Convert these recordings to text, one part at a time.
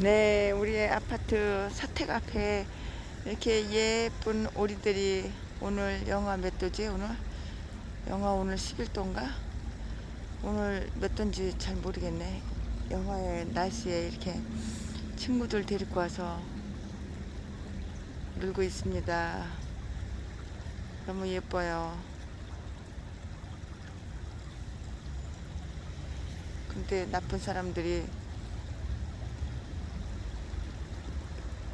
네, 우리의 아파트 사택 앞에 이렇게 예쁜 오리들이 오늘 영하 몇 도지 오늘? 영하 오늘 11도인가? 오늘 몇 도인지 잘 모르겠네. 영하의 날씨에 이렇게 친구들 데리고 와서 놀고 있습니다. 너무 예뻐요. 근데 나쁜 사람들이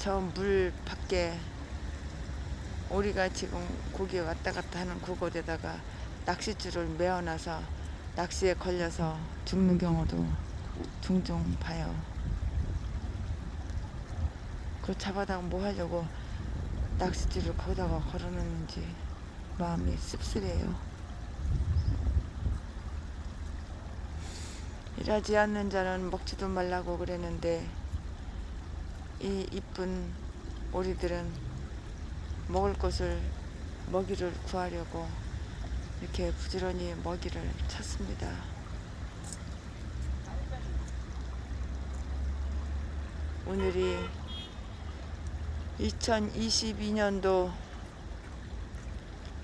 저 물 밖에 오리가 지금 고기 왔다 갔다 하는 그곳에다가 낚싯줄을 메어놔서 낚시에 걸려서 죽는 경우도 종종 봐요. 그걸 잡아다가 뭐 하려고 낚싯줄을 거기다가 걸어놓는지 마음이 씁쓸해요. 일하지 않는 자는 먹지도 말라고 그랬는데 이 이쁜 오리들은 먹을 것을 먹이를 구하려고 이렇게 부지런히 먹이를 찾습니다. 오늘이 2022년도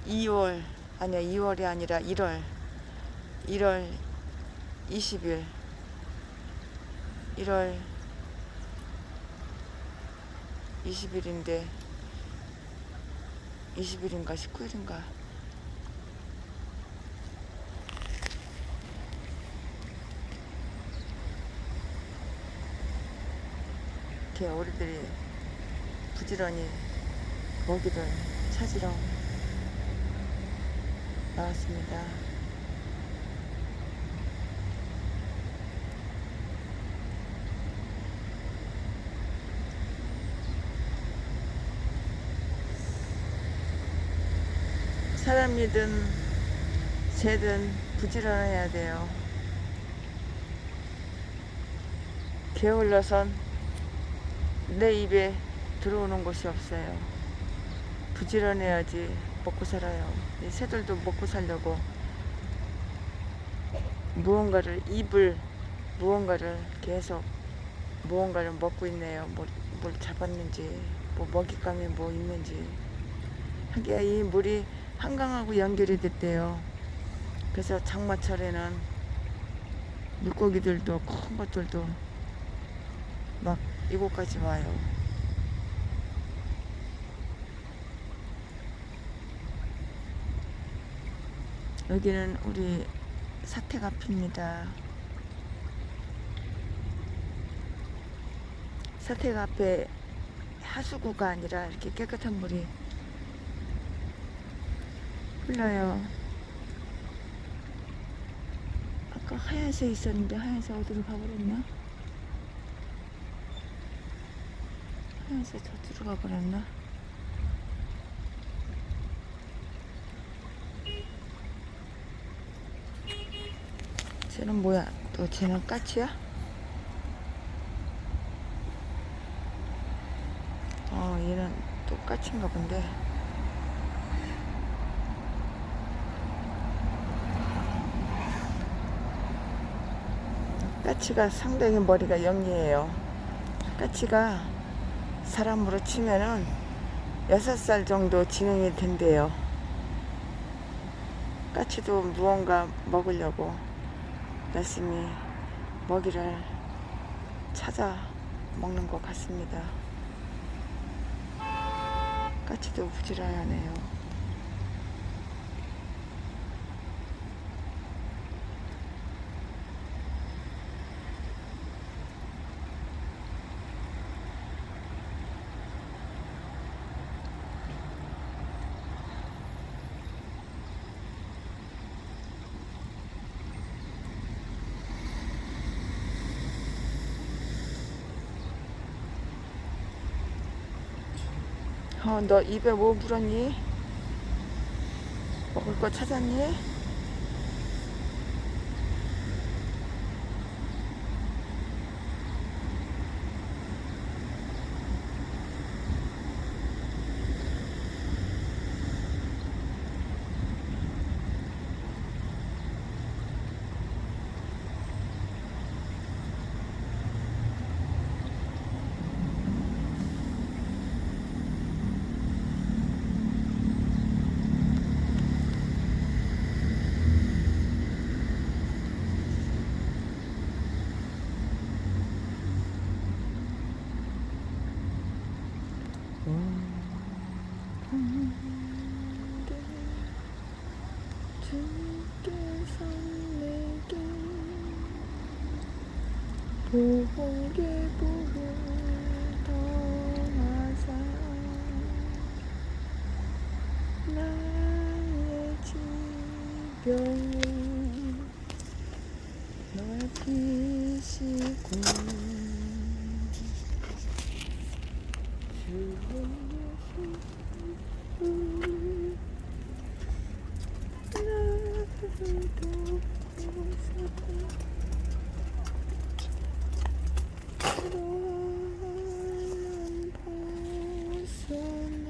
2월 아니야 2월이 아니라 1월 1월 20일 1월 20일인데 20일인가 19일인가 이렇게 우리들이 부지런히 먹이를 찾으러 나왔습니다. 사람이든 새든 부지런해야 돼요. 게을러선 내 입에 들어오는 것이 없어요. 부지런해야지 먹고 살아요. 이 새들도 먹고 살려고 무언가를 입을 무언가를 계속 무언가를 먹고 있네요. 뭘, 뭘 잡았는지 뭐 먹잇감이 뭐 있는지 하기야 이 물이 한강하고 연결이 됐대요. 그래서 장마철에는 물고기들도 큰 것들도 막 이곳까지 와요. 여기는 우리 사택 앞입니다. 사택 앞에 하수구가 아니라 이렇게 깨끗한 물이 흘러요. 아까 하얀색 있었는데 하얀색 어디로 가버렸나? 하얀색 저쪽으로 가버렸나? 쟤는 뭐야? 또 쟤는 까치야? 어, 얘는 또 까치인가 본데. 까치가 상당히 머리가 영리해요. 까치가 사람으로 치면은 여섯 살 정도 진행이 된대요. 까치도 무언가 먹으려고 열심히 먹이를 찾아 먹는 것 같습니다. 까치도 부지런하네요. 어, 너 입에 뭐 물었니? 먹을 거 찾았니? 보게 부르던 화사 나의 지경을 맡기시고 주님 나도 너는 벗어나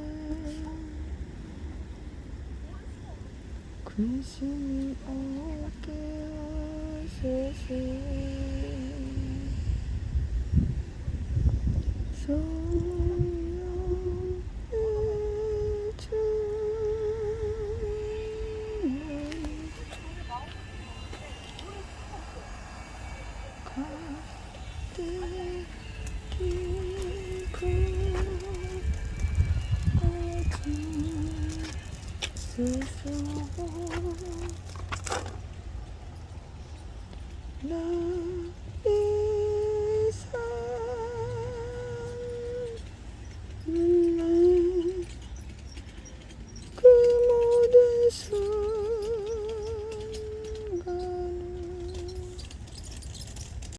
근심이 없게 하소서